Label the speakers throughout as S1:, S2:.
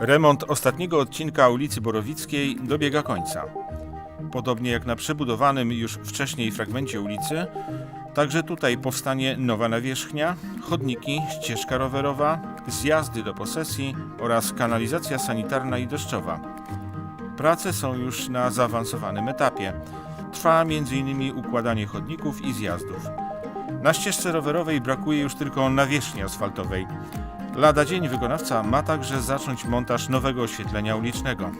S1: Remont ostatniego odcinka ulicy Borowickiej dobiega końca. Podobnie jak na przebudowanym już wcześniej fragmencie ulicy, także tutaj powstanie nowa nawierzchnia, chodniki, ścieżka rowerowa, zjazdy do posesji oraz kanalizacja sanitarna i deszczowa. Prace są już na zaawansowanym etapie. Trwa m.in. układanie chodników i zjazdów. Na ścieżce rowerowej brakuje już tylko nawierzchni asfaltowej. Lada dzień wykonawca ma także zacząć montaż nowego oświetlenia ulicznego.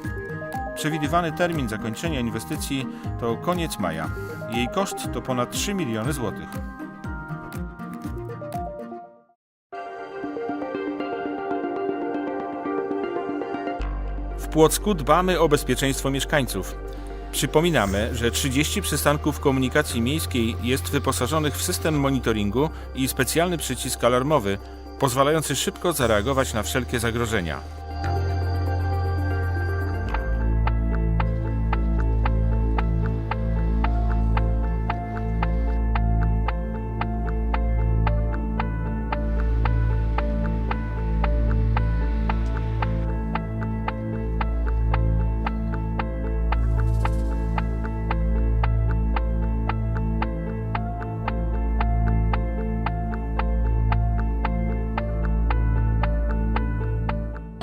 S1: Przewidywany termin zakończenia inwestycji to koniec maja. Jej koszt to ponad 3 miliony złotych. W Płocku dbamy o bezpieczeństwo mieszkańców. Przypominamy, że 30 przystanków komunikacji miejskiej jest wyposażonych w system monitoringu i specjalny przycisk alarmowy, pozwalający szybko zareagować na wszelkie zagrożenia.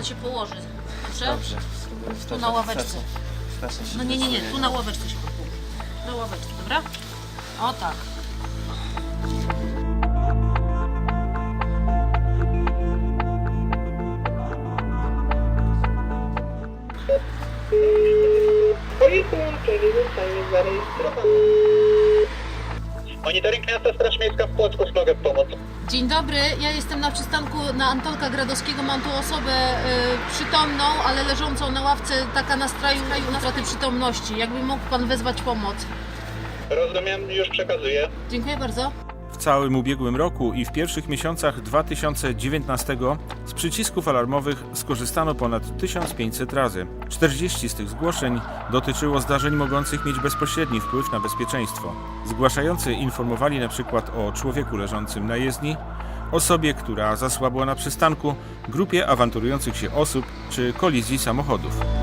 S2: Cię położy. Dobrze?
S3: Dobrze.
S2: Tu na ławeczce.
S3: Się.
S2: No nie, nie, nie, tu na ławeczce się położy. Na ławeczce, dobra? O tak.
S4: Twoje połączenie zostanie zarejestrowane. Monitoring Miasta Straż Miejska w Płocku, mogę pomóc.
S2: Dzień dobry, ja jestem na przystanku na Antolka Gradowskiego. Mam tu osobę y, przytomną, ale leżącą na ławce, taka na straju na straty przytomności. Jakby mógł Pan wezwać pomoc.
S4: Rozumiem, już przekazuję.
S2: Dziękuję bardzo.
S1: Całym ubiegłym roku i w pierwszych miesiącach 2019 z przycisków alarmowych skorzystano ponad 1500 razy. 40 z tych zgłoszeń dotyczyło zdarzeń mogących mieć bezpośredni wpływ na bezpieczeństwo. Zgłaszający informowali np. o człowieku leżącym na jezdni, osobie, która zasłabła na przystanku, grupie awanturujących się osób czy kolizji samochodów.